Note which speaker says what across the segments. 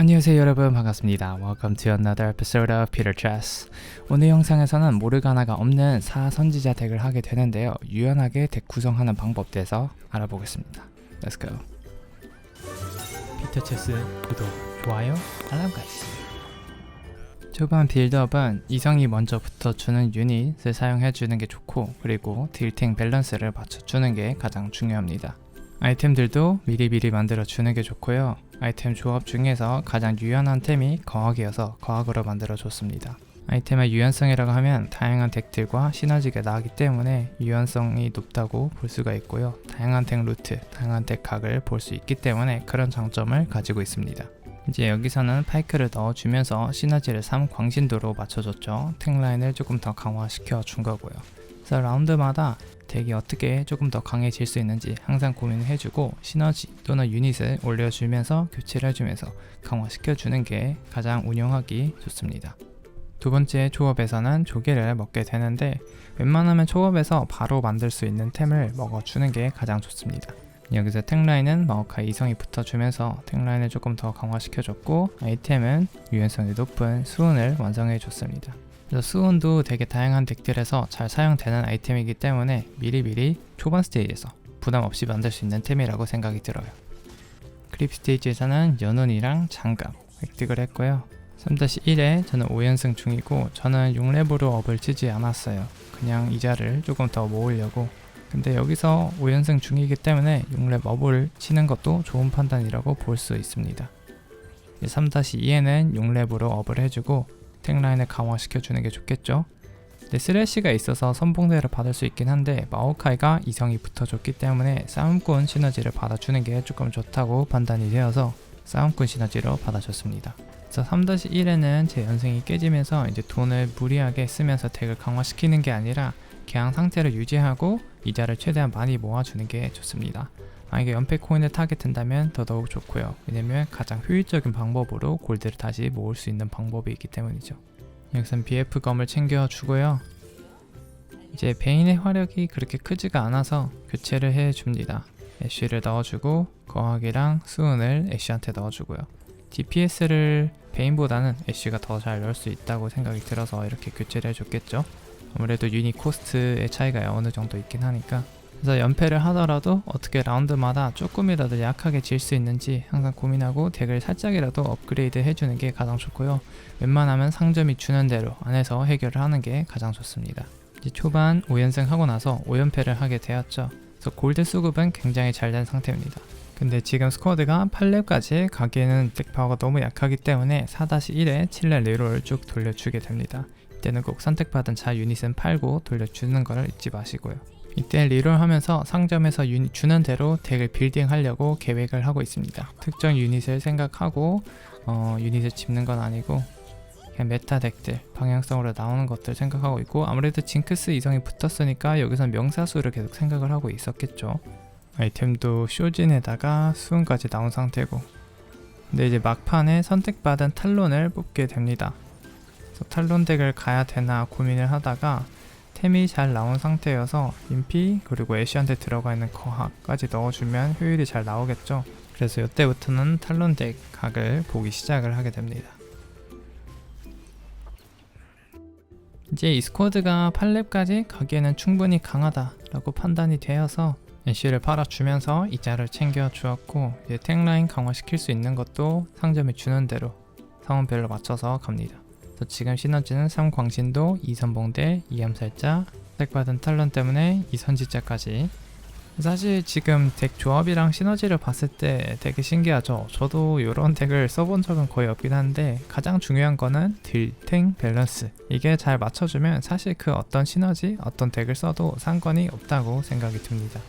Speaker 1: 안녕하세요 여러분 반갑습니다. Welcome to another episode of Peter Chess. 오늘 영상에서는 모르가나가 없는 4선지자 덱을 하게 되는데요. 유연하게 덱 구성하는 방법 대해서 알아보겠습니다. Let's go. 피터 체스 구독, 좋아요, 알람까지. 초반 빌드업은 이성이 먼저 붙어주는 유닛을 사용해주는 게 좋고 그리고 딜탱 밸런스를 맞춰주는 게 가장 중요합니다. 아이템들도 미리미리 만들어 주는 게 좋고요. 아이템 조합 중에서 가장 유연한 템이 거학이어서 거학으로 만들어 줬습니다. 아이템의 유연성이라고 하면 다양한 덱들과 시너지가 나기 때문에 유연성이 높다고 볼 수가 있고요. 다양한 덱 루트, 다양한 덱 각을 볼 수 있기 때문에 그런 장점을 가지고 있습니다. 이제 여기서는 파이크를 넣어주면서 시너지를 3 광신도로 맞춰줬죠. 탱라인을 조금 더 강화시켜 준 거고요. 그래서 라운드마다 덱이 어떻게 조금 더 강해질 수 있는지 항상 고민을 해주고 시너지 또는 유닛을 올려주면서 교체를 해주면서 강화시켜주는 게 가장 운영하기 좋습니다. 두 번째 초업에서는 조개를 먹게 되는데 웬만하면 초업에서 바로 만들 수 있는 템을 먹어주는 게 가장 좋습니다. 여기서 탱라인은 마오카이 이성이 붙어주면서 탱라인을 조금 더 강화시켜줬고 아이템은 유연성이 높은 수은을 완성해줬습니다. 수온도 되게 다양한 덱들에서 잘 사용되는 아이템이기 때문에 미리미리 초반 스테이지에서 부담 없이 만들 수 있는 템이라고 생각이 들어요. 크립 스테이지에서는 연운이랑 장갑 획득을 했고요. 3-1에 저는 5연승 중이고 저는 6렙으로 업을 치지 않았어요. 그냥 이자를 조금 더 모으려고 근데 여기서 5연승 중이기 때문에 6렙 업을 치는 것도 좋은 판단이라고 볼 수 있습니다. 3-2에는 6렙으로 업을 해주고 텍라인을 강화시켜 주는 게 좋겠죠. 근데 쓰레쉬가 있어서 선봉대를 받을 수 있긴 한데 마오카이가 이성이 붙어줬기 때문에 싸움꾼 시너지를 받아주는 게 조금 좋다고 판단이 되어서 싸움꾼 시너지로 받아줬습니다. 그래서 3-1에는 제 연승이 깨지면서 이제 돈을 무리하게 쓰면서 덱을 강화시키는 게 아니라 그냥 상태를 유지하고 이자를 최대한 많이 모아주는 게 좋습니다. 만약에 연패 코인을 타게 된다면 더더욱 좋고요. 왜냐면 가장 효율적인 방법으로 골드를 다시 모을 수 있는 방법이 있기 때문이죠. 여기선 BF 검을 챙겨주고요. 이제 베인의 화력이 그렇게 크지가 않아서 교체를 해줍니다. 애쉬를 넣어주고 거학이랑 수은을 애쉬한테 넣어주고요. DPS를 베인보다는 애쉬가 더 잘 넣을 수 있다고 생각이 들어서 이렇게 교체를 해줬겠죠. 아무래도 유닛 코스트의 차이가 어느 정도 있긴 하니까 그래서 연패를 하더라도 어떻게 라운드마다 조금이라도 약하게 질 수 있는지 항상 고민하고 덱을 살짝이라도 업그레이드 해주는 게 가장 좋고요. 웬만하면 상점이 주는 대로 안에서 해결을 하는 게 가장 좋습니다. 이제 초반 5연승 하고 나서 5연패를 하게 되었죠. 그래서 골드 수급은 굉장히 잘 된 상태입니다. 근데 지금 스쿼드가 8렙까지 가기에는 덱 파워가 너무 약하기 때문에 4-1에 7렙 리롤을 쭉 돌려주게 됩니다. 이때는 꼭 선택받은 자 유닛은 팔고 돌려주는 걸 잊지 마시고요. 이때 리롤 하면서 상점에서 유닛 주는 대로 덱을 빌딩 하려고 계획을 하고 있습니다. 특정 유닛을 생각하고 어, 유닛을 집는 건 아니고 그냥 메타 덱들 방향성으로 나오는 것들 생각하고 있고 아무래도 징크스 이성이 붙었으니까 여기선 명사수를 계속 생각을 하고 있었겠죠. 아이템도 쇼진에다가 수은까지 나온 상태고 근데 이제 막판에 선택받은 탈론을 뽑게 됩니다. 탈론 덱을 가야 되나 고민을 하다가 템이 잘 나온 상태여서 인피 그리고 애쉬한테 들어가 있는 거학까지 넣어주면 효율이 잘 나오겠죠. 그래서 이때부터는 탈론 덱 각을 보기 시작을 하게 됩니다. 이제 이 스쿼드가 8렙까지 가기에는 충분히 강하다라고 판단이 되어서 애쉬를 팔아주면서 이자를 챙겨 주었고 이제 탱라인 강화시킬 수 있는 것도 상점에 주는 대로 상황별로 맞춰서 갑니다. 지금 시너지는 3광신도, 2선봉대, 2암살자, 색받은 탈론 때문에 2선지자까지 사실 지금 덱 조합이랑 시너지를 봤을 때 되게 신기하죠. 저도 이런 덱을 써본 적은 거의 없긴 한데 가장 중요한 거는 딜탱 밸런스 이게 잘 맞춰주면 사실 그 어떤 시너지, 어떤 덱을 써도 상관이 없다고 생각이 듭니다.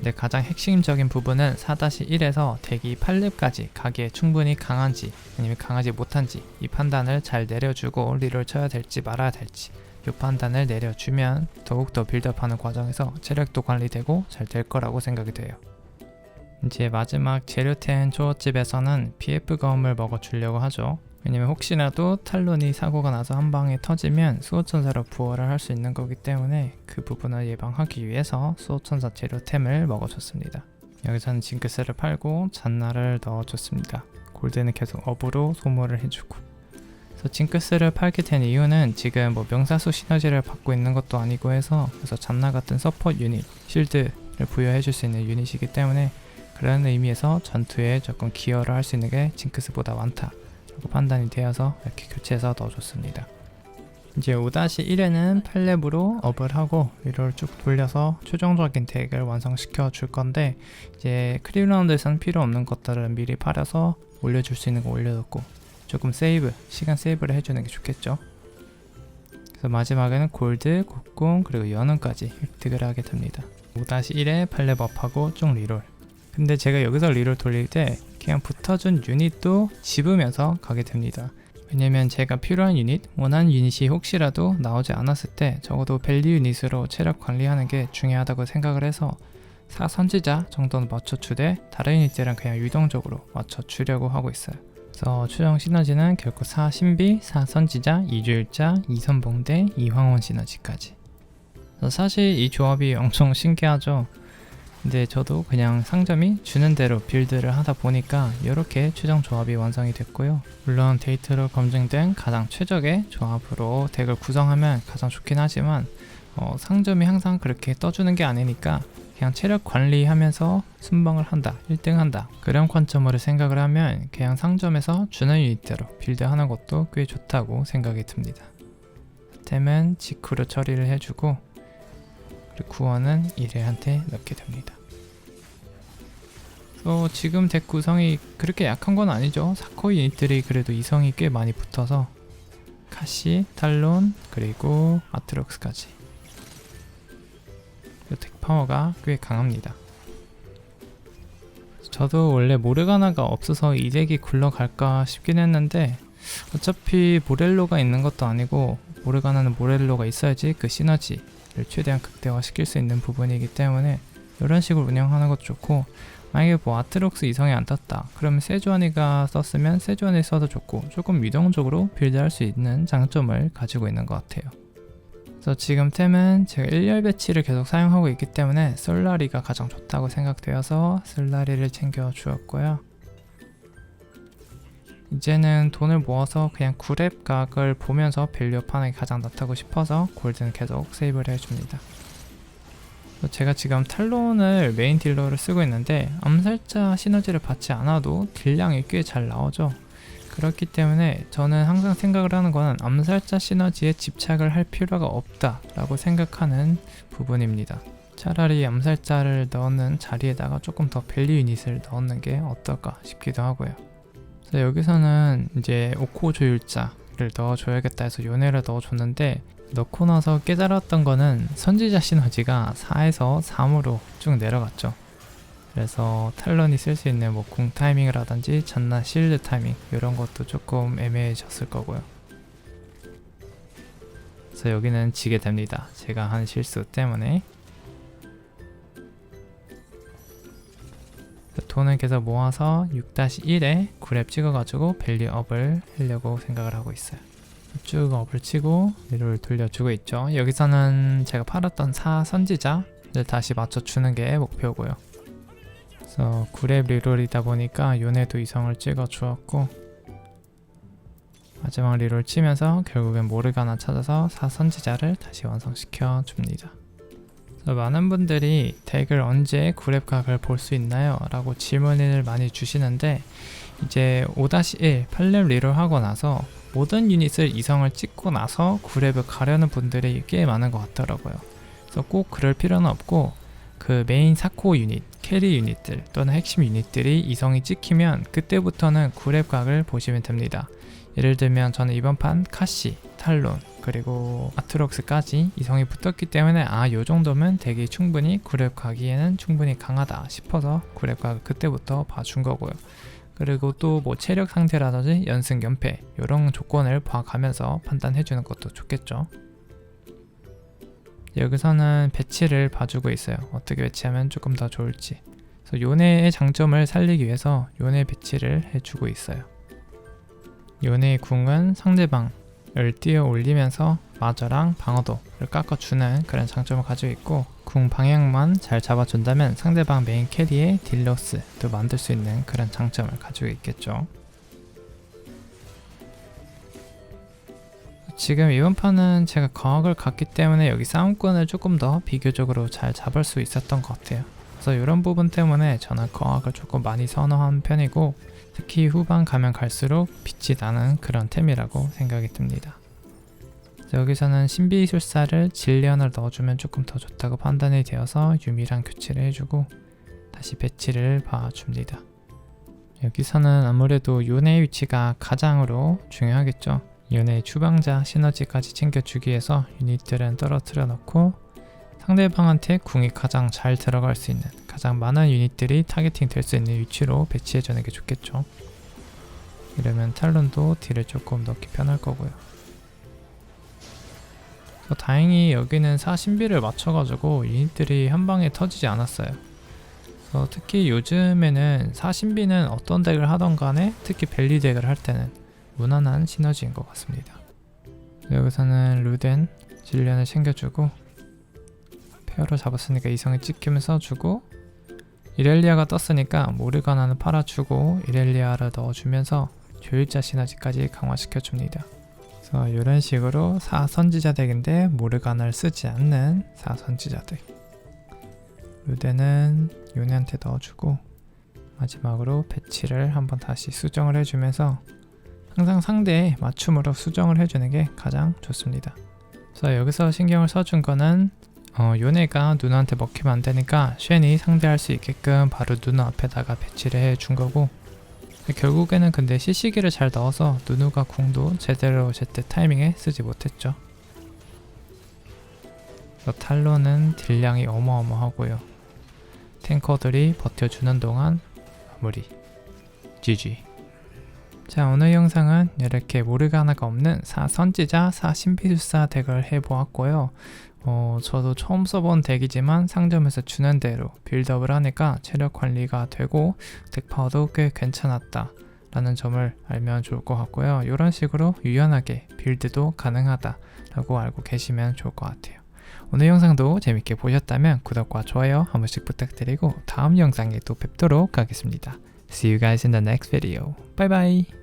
Speaker 1: 근데 가장 핵심적인 부분은 4-1에서 덱이 8렙까지 가기에 충분히 강한지 아니면 강하지 못한지 이 판단을 잘 내려주고 리를 쳐야 될지 말아야 될지 이 판단을 내려주면 더욱더 빌드업하는 과정에서 체력도 관리되고 잘 될 거라고 생각이 돼요. 이제 마지막 재료텐 초어집에서는 PF 검을 먹어주려고 하죠. 왜냐면 혹시라도 탈론이 사고가 나서 한 방에 터지면 수호천사로 부활을 할 수 있는 거기 때문에 그 부분을 예방하기 위해서 수호천사 재료템을 먹어줬습니다. 여기서는 징크스를 팔고 잔나를 넣어줬습니다. 골드는 계속 업으로 소모를 해주고 그래서 징크스를 팔게 된 이유는 지금 뭐 명사수 시너지를 받고 있는 것도 아니고 해서 그래서 잔나 같은 서포트 유닛, 실드를 부여해 줄 수 있는 유닛이기 때문에 그런 의미에서 전투에 조금 기여를 할 수 있는 게 징크스보다 많다 라고 판단이 되어서 이렇게 교체해서 넣어줬습니다. 이제 5-1에는 8렙으로 업을 하고 위로를 쭉 돌려서 최종적인 덱을 완성시켜 줄 건데 이제 크리라운드에서는 필요 없는 것들은 미리 팔아서 올려줄 수 있는 거 올려놓고 조금 세이브 시간 세이브를 해주는 게 좋겠죠. 그래서 마지막에는 골드, 곡궁 그리고 연운까지 획득을 하게 됩니다. 5-1에 8렙 업하고 쭉 리롤 근데 제가 여기서 리롤 돌릴 때 그냥 붙어준 유닛도 집으면서 가게 됩니다 왜냐면 제가 필요한 유닛, 원하는 유닛이 혹시라도 나오지 않았을 때 적어도 밸류 유닛으로 체력 관리하는 게 중요하다고 생각을 해서 4선지자 정도는 맞춰주되 다른 유닛들은 그냥 유동적으로 맞춰주려고 하고 있어요. 그래서 최종 시너지는 결국 4신비, 4 선지자, 2주일자, 2선봉대, 2황혼 시너지까지. 사실 이 조합이 엄청 신기하죠. 근데 저도 그냥 상점이 주는 대로 빌드를 하다 보니까 이렇게 최종 조합이 완성이 됐고요. 물론 데이터로 검증된 가장 최적의 조합으로 덱을 구성하면 가장 좋긴 하지만 어, 상점이 항상 그렇게 떠주는 게 아니니까 그냥 체력 관리하면서 순방을 한다, 1등 한다 그런 관점으로 생각을 하면 그냥 상점에서 주는 유닛대로 빌드하는 것도 꽤 좋다고 생각이 듭니다. 템은 직후로 처리를 해주고 구원은 1회한테 넣게 됩니다. 어, 지금 덱 구성이 그렇게 약한 건 아니죠. 사코 유닛들이 그래도 이성이 꽤 많이 붙어서 카시, 탈론, 그리고 아트록스까지 덱 파워가 꽤 강합니다. 저도 원래 모르가나가 없어서 이 덱이 굴러갈까 싶긴 했는데 어차피 모렐로가 있는 것도 아니고 모르가나는 모렐로가 있어야지 그 시너지를 최대한 극대화시킬 수 있는 부분이기 때문에 이런 식으로 운영하는 것도 좋고 만약에 뭐 아트록스 이성이 안 떴다 그러면 세주안이가 썼으면 세주안이 써도 좋고 조금 유동적으로 빌드할 수 있는 장점을 가지고 있는 것 같아요. 그래서 지금 템은 제가 1열 배치를 계속 사용하고 있기 때문에 솔라리가 가장 좋다고 생각되어서 솔라리를 챙겨 주었고요 이제는 돈을 모아서 그냥 구랩 각을 보면서 밸류업 하는 게 가장 낫다고 싶어서 골드는 계속 세이브를 해줍니다. 제가 지금 탈론을 메인 딜러를 쓰고 있는데 암살자 시너지를 받지 않아도 딜량이 꽤 잘 나오죠. 그렇기 때문에 저는 항상 생각을 하는 거는 암살자 시너지에 집착을 할 필요가 없다 라고 생각하는 부분입니다. 차라리 암살자를 넣는 자리에다가 조금 더 밸류 유닛을 넣는 게 어떨까 싶기도 하고요 그래서 여기서는 이제 오코 조율자를 넣어줘야겠다 해서 요네를 넣어줬는데 넣고 나서 깨달았던 거는 선지자 시너지가 4에서 3으로 쭉 내려갔죠. 그래서 탈런이 쓸 수 있는 뭐 궁 타이밍이라든지 잔나 실드 타이밍 이런 것도 조금 애매해졌을 거고요. 그래서 여기는 지게 됩니다. 제가 한 실수 때문에 돈을 계속 모아서 6-1에 9랩 찍어가지고 밸류업을 하려고 생각을 하고 있어요. 쭉 업을 치고 리롤 돌려주고 있죠. 여기서는 제가 팔았던 사 선지자를 다시 맞춰주는 게 목표고요. 그래서 9랩 리롤이다 보니까 요네도 이성을 찍어 주었고 마지막 리롤 치면서 결국엔 모르가나 찾아서 사 선지자를 다시 완성시켜 줍니다. 많은 분들이 덱을 언제 9랩 각을 볼 수 있나요? 라고 질문을 많이 주시는데 이제 5-1 8렙 리롤 하고 나서 모든 유닛을 이성을 찍고 나서 9렙을 가려는 분들이 꽤 많은 것 같더라고요. 그래서 꼭 그럴 필요는 없고 그 메인 사코 유닛, 캐리 유닛들 또는 핵심 유닛들이 이성이 찍히면 그때부터는 9렙 각을 보시면 됩니다. 예를 들면 저는 이번 판 카시, 탈론, 그리고 아트록스까지 이성이 붙었기 때문에 아 요 정도면 덱이 충분히 9렙 가기에는 충분히 강하다 싶어서 9렙 각을 그때부터 봐준 거고요. 그리고 또 뭐 체력 상태라든지 연승 연패 이런 조건을 봐가면서 판단해 주는 것도 좋겠죠. 여기서는 배치를 봐주고 있어요. 어떻게 배치하면 조금 더 좋을지. 그래서 요네의 장점을 살리기 위해서 요네 배치를 해주고 있어요. 요네의 궁은 상대방 을 뛰어 올리면서
Speaker 2: 마저랑 방어도를 깎아주는 그런 장점을 가지고 있고 궁 방향만 잘 잡아준다면 상대방 메인 캐리의 딜러스도 만들 수 있는 그런 장점을 가지고 있겠죠. 지금 이번 판은 제가 거학을 갔기 때문에 여기 싸움권을 조금 더 비교적으로 잘 잡을 수 있었던 것 같아요. 그래서 이런 부분 때문에 저는 거학을 조금 많이 선호하는 편이고 특히 후반 가면 갈수록 빛이 나는 그런 템이라고 생각이 듭니다. 여기서는 신비술사를 진리언을 넣어주면 조금 더 좋다고 판단이 되어서 유미랑 교체를 해주고 다시 배치를 봐줍니다. 여기서는 아무래도 요네의 위치가 가장으로 중요하겠죠. 요네의 추방자 시너지까지 챙겨주기 위해서 유닛들은 떨어뜨려 놓고 상대방한테 궁이 가장 잘 들어갈 수 있는 가장 많은 유닛들이 타겟팅 될 수 있는 위치로 배치해 주는 게 좋겠죠. 이러면 탈론도 딜을 조금 넣기 편할 거고요. 그래서 다행히 여기는 사신비를 맞춰가지고 유닛들이 한 방에 터지지 않았어요. 그래서 특히 요즘에는 사신비는 어떤 덱을 하던 간에 특히 벨리 덱을 할 때는 무난한 시너지인 것 같습니다. 여기서는 루덴 질련을 챙겨주고 페어로 잡았으니까 이성을 찍히면서 주고 이렐리아가 떴으니까 모르가나는 팔아주고 이렐리아를 넣어주면서 조율자 시너지까지 강화시켜줍니다. 그래서 이런 식으로 4선지자 덱인데 모르가나를 쓰지 않는 4선지자 덱 루덴은 요네한테 넣어주고 마지막으로 배치를 한번 다시 수정을 해주면서 항상 상대의 맞춤으로 수정을 해주는 게 가장 좋습니다. 그래서 여기서 신경을 써준 거는 어, 요네가 누나한테 먹히면 안 되니까 쉔이 상대할 수 있게끔 바로 누나 앞에다가 배치를 해 준 거고 결국에는 근데 CC기를 잘 넣어서 누누가 궁도 제대로 제때 타이밍에 쓰지 못했죠. 탈론은 딜량이 어마어마하고요. 탱커들이 버텨주는 동안 마무리. GG. 자 오늘 영상은 이렇게 모르가나가 없는 4선지자 4신비술사 덱을 해보았고요. 어, 저도 처음 써본 덱이지만 상점에서 주는 대로 빌드업을 하니까 체력 관리가 되고 덱 파워도 꽤 괜찮았다 라는 점을 알면 좋을 것 같고요. 이런 식으로 유연하게 빌드도 가능하다 라고 알고 계시면 좋을 것 같아요. 오늘 영상도 재밌게 보셨다면 구독과 좋아요 한 번씩 부탁드리고 다음 영상에 또 뵙도록 하겠습니다. See you guys in the next video. Bye bye!